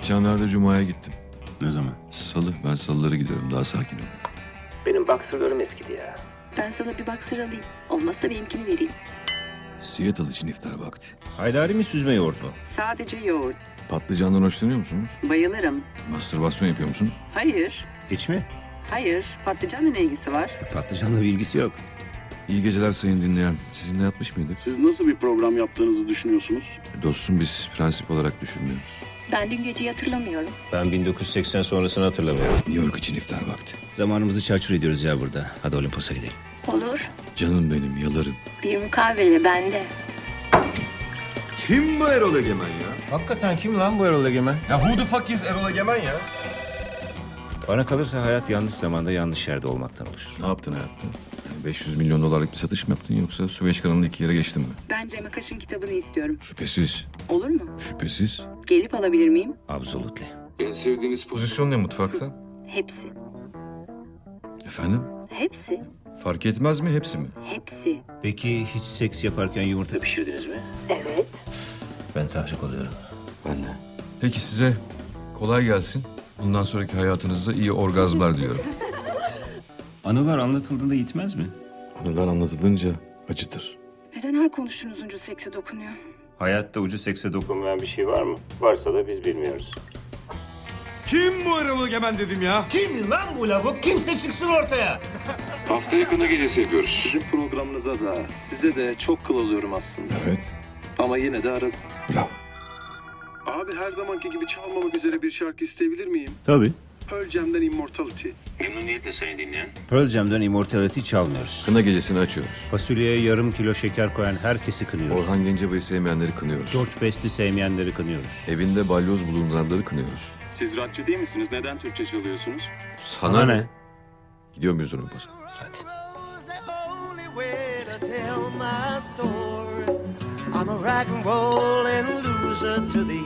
Geçenlerde Cuma'ya gittim. Ne zaman? Salı. Ben salıları gidiyorum. Daha sakin ol. Benim boxerlarım eskidi ya. Ben sana bir boxer alayım. Olmazsa benimkini vereyim. Seattle için iftar vakti. Haydari mi süzme yoğurt mu? Sadece yoğurt. Patlıcandan hoşlanıyor musunuz? Bayılırım. Mastürbasyon yapıyor musunuz? Hayır. Hiç mi? Hayır. Patlıcanla ne ilgisi var? Patlıcanla bir ilgisi yok. İyi geceler sayın dinleyen. Sizinle yatmış mıydık? Siz nasıl bir program yaptığınızı düşünüyorsunuz? Dostum biz prensip olarak düşünmüyoruz. Ben dün geceyi hatırlamıyorum. Ben 1980 sonrasını hatırlamıyorum. New York için iftar vakti. Zamanımızı çarçur ediyoruz ya burada. Hadi Olimpos'a gidelim. Olur. Canım benim, yalarım. Bir mukavele bende. Kim bu Erol Egemen ya? Hakikaten kim lan bu Erol Egemen? Ya who the fuck is Erol Egemen ya? Bana kalırsa hayat yanlış zamanda yanlış yerde olmaktan oluşur. Ne yaptın hayatta? Yani 500 milyon dolarlık bir satış mı yaptın yoksa Süveyş kanalında iki yere geçtin mi? Ben Cem Akaş'ın kitabını istiyorum. Şüphesiz. Olur mu? Şüphesiz. Gelip alabilir miyim? Absolutely. En sevdiğiniz pozisyon ne mutfakta? Hepsi. Efendim? Hepsi. Fark etmez mi hepsi mi? Hepsi. Peki hiç seks yaparken yumurta pişirdiniz mi? Evet. Ben taşık oluyorum. Ben de. Peki size kolay gelsin. Bundan sonraki hayatınızda iyi orgazmlar diliyorum. Anılar anlatıldığında yitmez mi? Anılar anlatılınca acıtır. Neden her konuştuğunuz ucu sekse dokunuyor? Hayatta ucu sekse dokun. Dokunmayan bir şey var mı? Varsa da biz bilmiyoruz. Kim bu Erol Egemen dedim ya? Kim lan bu lavuk? Kimse çıksın ortaya. Hafta yakında gecesi yapıyoruz. Sizin programınıza da size de çok kıl oluyorum aslında. Evet. Ama yine de aradım. Bravo. Abi her zamanki gibi çalmamak üzere bir şarkı isteyebilir miyim? Tabii. Pearl Jam'den Immortality. Memnuniyetle seni dinleyen. Pearl Jam'den Immortality çalmıyoruz. Kına gecesini açıyoruz. Fasulyeye yarım kilo şeker koyan herkesi kınıyoruz. Orhan Gencebay'ı sevmeyenleri kınıyoruz. George Best'i sevmeyenleri kınıyoruz. Evinde balyoz bulunduranları kınıyoruz. Siz rockçı değil misiniz? Neden Türkçe çalıyorsunuz? Sana ne? Gidiyor muyuz? Hadi. tell my story. I'm a rock and rollin' loser to the end.